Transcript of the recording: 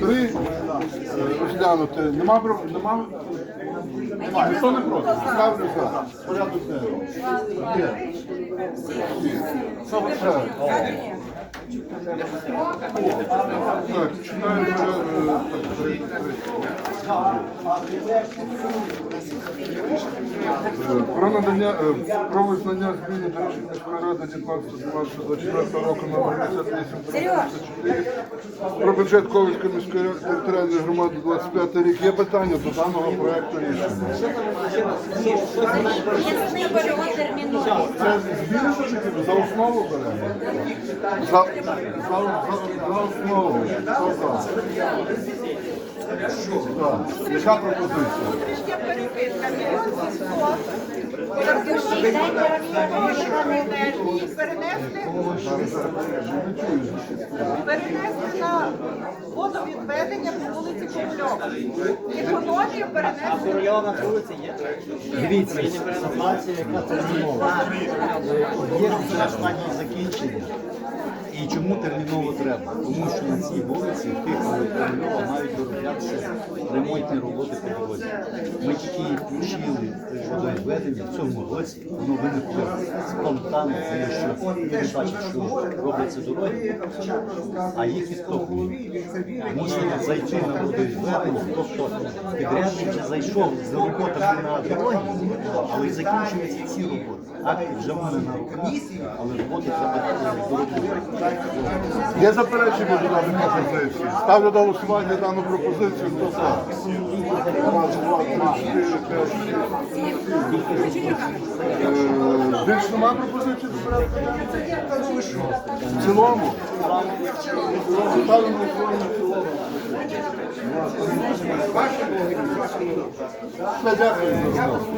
Три розглянути. Нема нема. Ніхто не проти. Ставлю за. Порядок денний. Що ви? Так, е. Е, Про надання е, про визнання зміни до рішення міської ради 19 року номер 58 про бюджет Ковальської міської територіальної громади 25 рік. Є питання до даного проекту рішення. Це що? За основу беремо? За, за, за, основу. Так. Яка пропозиція? Перенести на водовідведення по вулиці Ковальовій. Економію перенести. Мільйона вулиці є. Дивіться, ситуація, яка термінова. Об'єкт в стадії закінчення. І чому терміново треба? Тому що на цій вулиці в тих терміново мають дороблятися ремонтні роботи по дорозі. Ми тільки включили водовідведення в цьому році, воно виникло спонтанно, тому що люди бачать, що робляться дороги, а їх відтоплюють. Мусимо зайти на водовідведення, тобто підрядник зайшов з роботами на дорогі, але закінчуються ці роботи. Акти вже в мене на руках, але роботи треба доробити. Є заперечення до даної пропозиції? Ставлю до голосування дану пропозицію. Хто за? Раз, два, три, нема пропозицій до порядку? В цілому? Ставимо на в цілому. Все, дякую.